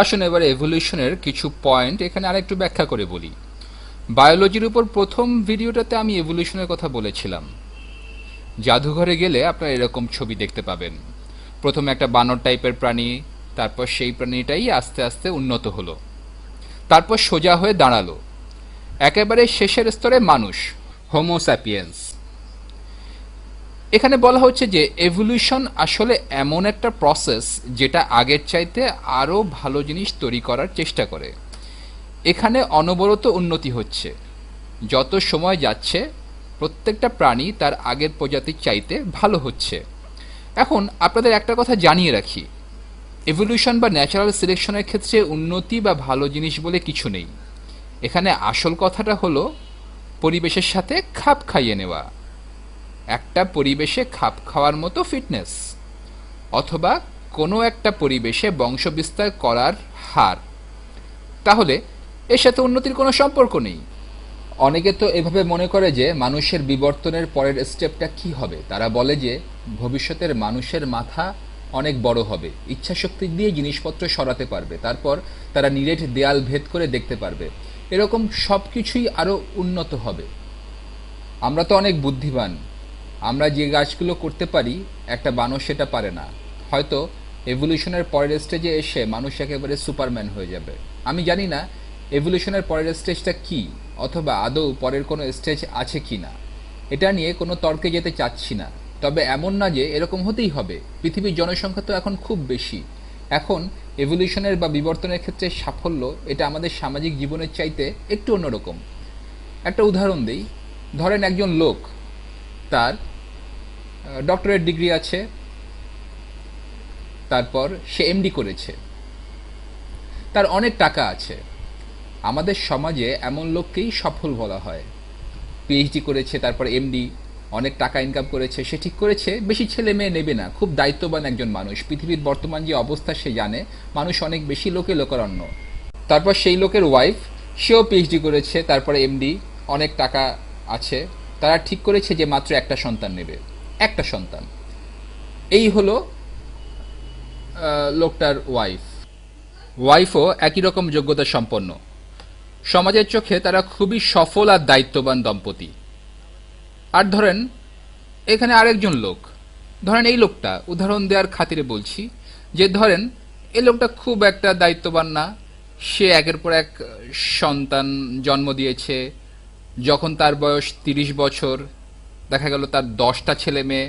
আসুন এবার এভলিউশনের কিছু পয়েন্ট এখানে আরেকটু ব্যাখ্যা করে বলি। বায়োলজির উপর প্রথম ভিডিওটাতে আমি এভলিউশনের কথা বলেছিলাম। জাদুঘরে গেলে আপনারা এরকম ছবি দেখতে পাবেন। প্রথমে একটা বানর টাইপের প্রাণী, তারপর সেই প্রাণীটাই আস্তে আস্তে উন্নত হলো। তারপর সোজা হয়ে দাঁড়াল। একেবারে শেষের স্তরে মানুষ হোমোস্যাপিয়েন্স এখানে বলা হচ্ছে যে এভলিউশন আসলে এমন একটা প্রসেস যেটা আগের চাইতে আরও ভালো জিনিস তৈরি করার চেষ্টা করে। এখানে অনবরত উন্নতি হচ্ছে। যত সময় যাচ্ছে, প্রত্যেকটা প্রাণী তার আগের প্রজাতির চাইতে ভালো হচ্ছে। এখন আপনাদের একটা কথা জানিয়ে রাখি। এভলিউশন বা ন্যাচারাল সিলেকশনের ক্ষেত্রে উন্নতি বা ভালো জিনিস বলে কিছু নেই। এখানে আসল কথাটা হলো, পরিবেশের সাথে খাপ খাইয়ে নেওয়া। একটা পরিবেশে খাপ খাওয়ার মতো ফিটনেস অথবা কোনো একটা পরিবেশে বংশবিস্তার করার হার। তাহলে, এর সাথে উন্নতির কোনো সম্পর্ক নেই। অনেকে তো এভাবে মনে করে যে মানুষের বিবর্তনের পরের স্টেপটা কি হবে? তারা বলে যে ভবিষ্যতের মানুষের মাথা অনেক বড় হবে। ইচ্ছাশক্তি দিয়ে জিনিসপত্র সরাতে পারবে। তারপর তারা নিরেট দেয়াল ভেদ করে দেখতে পারবে। এরকম সব কিছুই আরও উন্নত হবে। আমরা তো অনেক বুদ্ধিমান। আমরা যে গাছগুলো করতে পারি, একটা বানর সেটা পারে না। হয়তো এভলিউশনের পরের স্টেজে এসে মানুষ একেবারে সুপারম্যান হয়ে যাবে। আমি জানি না এভলিউশনের পরের স্টেজটা কি, অথবা আদৌ পরের কোনো স্টেজ আছে কি না। এটা নিয়ে কোনো তর্কে যেতে চাচ্ছি না। তবে এমন না যে এরকম হতেই হবে। পৃথিবীর জনসংখ্যা তো এখন খুব বেশি। এখন এভলিউশনের বা বিবর্তনের ক্ষেত্রে সাফল্য এটা আমাদের সামাজিক জীবনের চাইতে একটু অন্যরকম। একটা উদাহরণ দিই। ধরেন একজন লোক, তার ডক্টরেট ডিগ্রি আছে। তারপর সে এমডি করেছে। তার অনেক টাকা আছে। আমাদের সমাজে এমন লোককেই সফল বলা হয়। পিএইচডি করেছে, তারপর এমডি অনেক টাকা ইনকাম করেছে। সে ঠিক করেছে, বেশি ছেলে মেয়ে নেবে না। খুব দায়িত্ববান একজন মানুষ। পৃথিবীর বর্তমান যে অবস্থা সে জানে, মানুষ অনেক বেশি লোকে লোকারণ্য। তারপর সেই লোকের ওয়াইফ সেও পিএইচডি করেছে, তারপরে এমডি অনেক টাকা আছে। তারা ঠিক করেছে যে মাত্র একটা সন্তান নেবে। একটা সন্তান। এই হলো লোকটার ওয়াইফ ওয়াইফও একই রকম যোগ্যতা সম্পন্ন। সমাজের চোখে তারা খুবই সফল আর দায়িত্ববান দম্পতি। আর ধরেন, এখানে আরেকজন লোক। ধরেন এই লোকটা, উদাহরণ দেওয়ার খাতিরে বলছি যে ধরেন, এই লোকটা খুব একটা দায়িত্ববান না। সে একের পর এক সন্তান জন্ম দিয়েছে, যখন তার বয়স তিরিশ বছর। দেখা গেল তার দশটা ছেলে মেয়ে।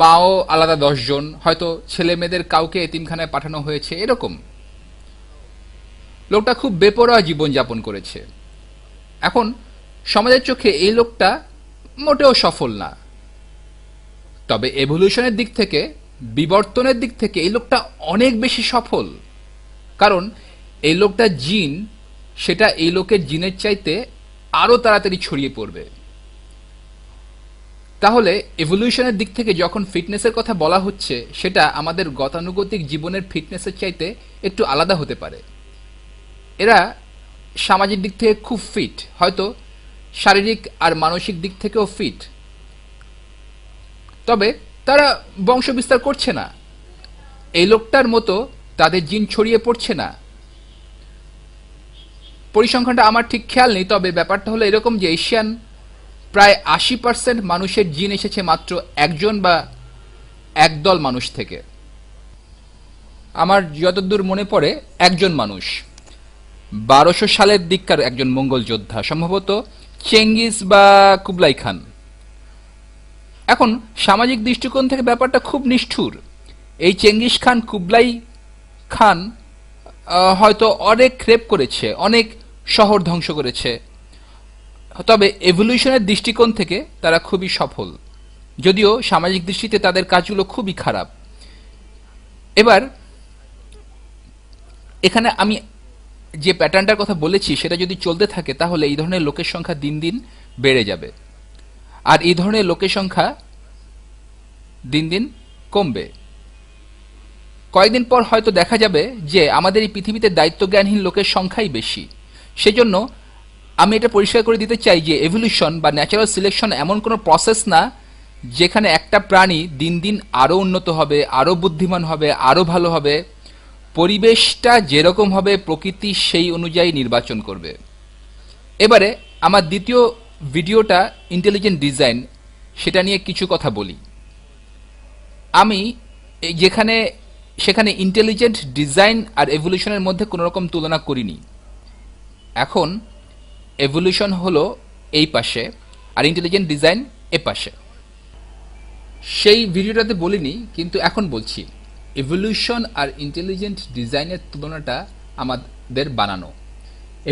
মাও আলাদা দশজন। হয়তো ছেলে মেয়েদের কাউকে এতিমখানায় পাঠানো হয়েছে, এরকম। লোকটা খুব বেপরোয়া জীবনযাপন করেছে। এখন সমাজের চোখে এই লোকটা মোটেও সফল না। তবে এভলিউশনের দিক থেকে, বিবর্তনের দিক থেকে এই লোকটা অনেক বেশি সফল। কারণ এই লোকটা জিন সেটা এই লোকের জিনের চাইতে আরও তাড়াতাড়ি ছড়িয়ে পড়বে। তাহলে এভলিউশনের দিক থেকে যখন ফিটনেসের কথা বলা হচ্ছে, সেটা আমাদের গতানুগতিক জীবনের ফিটনেসের চাইতে একটু আলাদা হতে পারে। এরা সামাজিক দিক থেকে খুব ফিট হয়তো শারীরিক আর মানসিক দিক থেকেও ফিট তবে তারা বংশ বিস্তার করছে না। এই লোকটার মতো তাদের জিন ছড়িয়ে পড়ছে না। পরিসংখ্যানটা আমার ঠিক খেয়াল নেই, তবে ব্যাপারটা হলো এরকম যে এশিয়ান প্রায় আশি পার্সেন্ট মানুষের জিন এসেছে মাত্র একজন বা একদল মানুষ থেকে। আমার যতদূর মনে পড়ে, একজন মানুষ। বারোশো সালের দিককার একজন মঙ্গল যোদ্ধা, সম্ভবত চেঙ্গিস বা কুবলাই খান। এখন সামাজিক দৃষ্টিকোণ থেকে ব্যাপারটা খুব নিষ্ঠুর। এই চেঙ্গিস খান, কুবলাই খান হয়তো অনেক রেপ করেছে, অনেক শহর ধ্বংস করেছে। তবে এভলিউশনের দৃষ্টিকোণ থেকে তারা খুবই সফল। যদিও সামাজিক দৃষ্টিতে তাদের কাজগুলো খুবই খারাপ। এবার, এখানে আমি যে প্যাটার্নটার কথা বলেছি, সেটা যদি চলতে থাকে, তাহলে এই ধরনের লোকের সংখ্যা দিন দিন বেড়ে যাবে। আর এই ধরনের লোকের সংখ্যা দিন দিন কমবে। কয়েকদিন পর হয়তো দেখা যাবে যে আমাদের এই পৃথিবীতে দায়িত্বজ্ঞানহীন লোকের সংখ্যাই বেশি। সেজন্য আমি এটা পরিষ্কার করে দিতে চাই যে এভলিউশন বা ন্যাচারাল সিলেকশন এমন কোনো প্রসেস না যেখানে একটা প্রাণী দিন দিন আরও উন্নত হবে আরও বুদ্ধিমান হবে আরও ভালো হবে। পরিবেশটা যেরকম হবে, প্রকৃতি সেই অনুযায়ী নির্বাচন করবে। এবারে আমার দ্বিতীয় ভিডিওটা ইন্টেলিজেন্ট ডিজাইন সেটা নিয়ে কিছু কথা বলি। আমি যেখানে, সেখানে ইন্টেলিজেন্ট ডিজাইন আর এভলিউশনের মধ্যে কোনো রকম তুলনা করিনি। এখন এভলিউশন হলো এই পাশে আর ইন্টেলিজেন্ট ডিজাইন এ পাশে। সেই ভিডিওটাতে বলিনি, কিন্তু এখন বলছি এভলিউশন আর ইন্টেলিজেন্ট ডিজাইনের তুলনাটা আমাদের বানানো।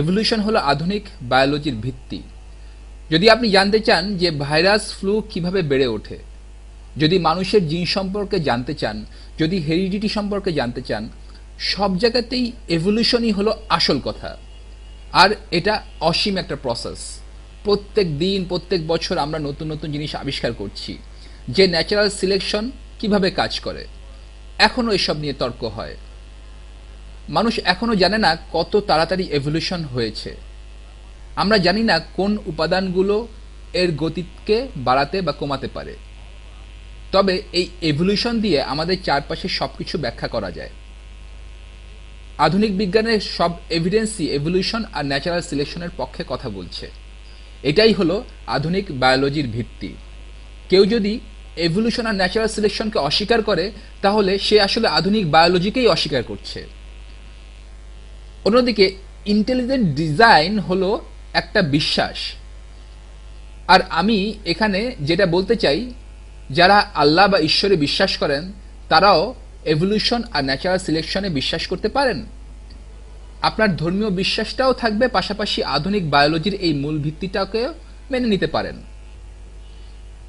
এভলিউশন হলো আধুনিক বায়োলজির ভিত্তি। যদি আপনি জানতে চান যে ভাইরাস ফ্লু কীভাবে বেড়ে ওঠে, যদি মানুষের জিন সম্পর্কে জানতে চান, যদি হেরিডিটি সম্পর্কে জানতে চান, সব জায়গাতেই এভলিউশনই হলো আসল কথা। আর এটা অসীম একটা প্রসেস প্রত্যেক দিন, প্রত্যেক বছর আমরা নতুন নতুন জিনিস আবিষ্কার করছি। যে ন্যাচারাল সিলেকশন কীভাবে কাজ করে? এখনও এসব নিয়ে তর্ক হয়। মানুষ এখনও জানে না কত তাড়াতাড়ি এভলিউশন হয়েছে। আমরা জানি না কোন উপাদানগুলো এর গতিকে বাড়াতে বা কমাতে পারে। তবে এই এভলিউশন দিয়ে আমাদের চারপাশে সবকিছু ব্যাখ্যা করা যায়। আধুনিক বিজ্ঞানের সব এভিডেন্সই এভলিউশন আর ন্যাচারাল সিলেকশনের পক্ষে কথা বলছে। এটাই হলো আধুনিক বায়োলজির ভিত্তি। কেউ যদি এভলিউশন আর ন্যাচারাল সিলেকশনকে অস্বীকার করে, তাহলে সে আসলে আধুনিক বায়োলজিকেই অস্বীকার করছে। অন্যদিকে ইন্টেলিজেন্ট ডিজাইন হলো একটা বিশ্বাস। আর আমি এখানে যেটা বলতে চাই, যারা আল্লাহ বা ঈশ্বরে বিশ্বাস করেন, তারাও এভলিউশন আর ন্যাচারাল সিলেকশনে বিশ্বাস করতে পারেন? আপনার ধর্মীয় বিশ্বাসটাও থাকবে, পাশাপাশি আধুনিক বায়োলজির এই মূল ভিত্তিটাকে মেনে নিতে পারেন।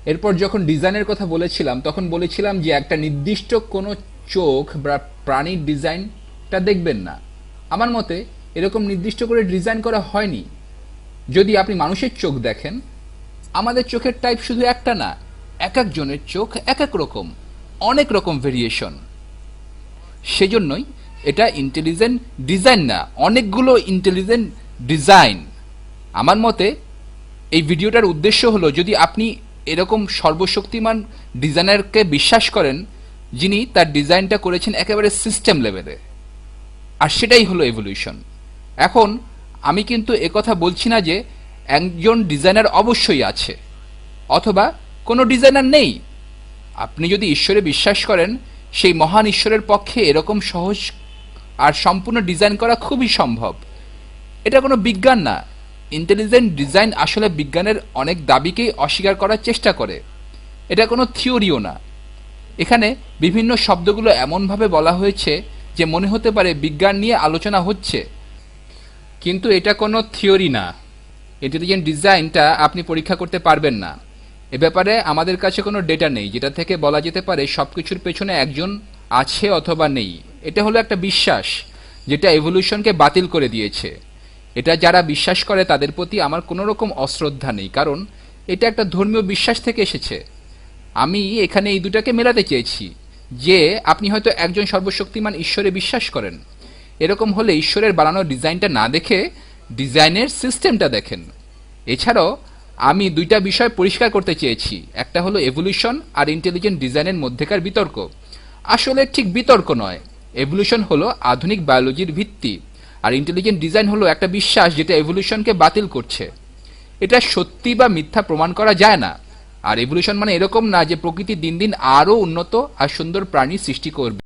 এরপর যখন ডিজাইনের কথা বলেছিলাম, তখন বলেছিলাম যে একটা নির্দিষ্ট কোনো চোখ বা প্রাণীর ডিজাইনটা দেখবেন না। আমার মতে, এরকম নির্দিষ্ট করে ডিজাইন করা হয়নি। যদি আপনি মানুষের চোখ দেখেন, আমাদের চোখের টাইপ শুধু একটা না, এক একজনের চোখ এক এক রকম, অনেক রকম ভেরিয়েশন সেজন্যই এটা ইন্টেলিজেন্ট ডিজাইন না, অনেকগুলো ইন্টেলিজেন্ট ডিজাইন আমার মতে, এই ভিডিওটার উদ্দেশ্য হলো যদি আপনি এরকম সর্বশক্তিমান ডিজাইনারকে বিশ্বাস করেন, যিনি তার ডিজাইনটা করেছেন একেবারে সিস্টেম লেভেলে আর সেটাই হলো এভলিউশন এখন, আমি কিন্তু একথা বলছি না যে একজন ডিজাইনার অবশ্যই আছে, অথবা কোনো ডিজাইনার নেই। আপনি যদি ঈশ্বরে বিশ্বাস করেন সেই মহান ঈশ্বরের পক্ষে এরকম সহজ আর সম্পূর্ণ ডিজাইন করা খুবই সম্ভব। এটা কোনো বিজ্ঞান না। ইন্টেলিজেন্ট ডিজাইন আসলে বিজ্ঞানের অনেক দাবিকেই অস্বীকার করার চেষ্টা করে। এটা কোনো থিওরিও না। এখানে বিভিন্ন শব্দগুলো এমনভাবে বলা হয়েছে যে মনে হতে পারে বিজ্ঞান নিয়ে আলোচনা হচ্ছে। কিন্তু এটা কোনো থিওরি না। ইন্টেলিজেন্ট ডিজাইনটা আপনি পরীক্ষা করতে পারবেন না। এ ব্যাপারে আমাদের কাছে কোনো ডেটা নেই, যেটা থেকে বলা যেতে পারে সব কিছুর পেছনে একজন আছে অথবা নেই। এটা হলো একটা বিশ্বাস, যেটা এভলিউশনকে বাতিল করে দিয়েছে। এটা যারা বিশ্বাস করে, তাদের প্রতি আমার কোনো রকম অশ্রদ্ধা নেই, কারণ এটা একটা ধর্মীয় বিশ্বাস থেকে এসেছে। আমি এখানে এই দুটাকে মেলাতে চেয়েছি, যে আপনি হয়তো একজন সর্বশক্তিমান ঈশ্বরে বিশ্বাস করেন। এরকম হলে ঈশ্বরের বানানো ডিজাইনটা না দেখে ডিজাইনের সিস্টেমটা দেখেন। এছাড়াও আমি দুইটা বিষয় পরিষ্কার করতে চেয়েছি। একটা হলো এভলিউশন আর ইন্টেলিজেন্ট ডিজাইনের মধ্যেকার বিতর্ক। আসলে ঠিক বিতর্ক নয়। এভলিউশন হলো আধুনিক বায়োলজির ভিত্তি আর ইন্টেলিজেন্ট ডিজাইন হলো একটা বিশ্বাস যেটা এভলিউশনকে বাতিল করছে। এটা সত্যি বা মিথ্যা প্রমাণ করা যায় না। আর এভলিউশন মানে এরকম না যে প্রকৃতি দিন দিন আরও উন্নত আর সুন্দর প্রাণী সৃষ্টি করবে।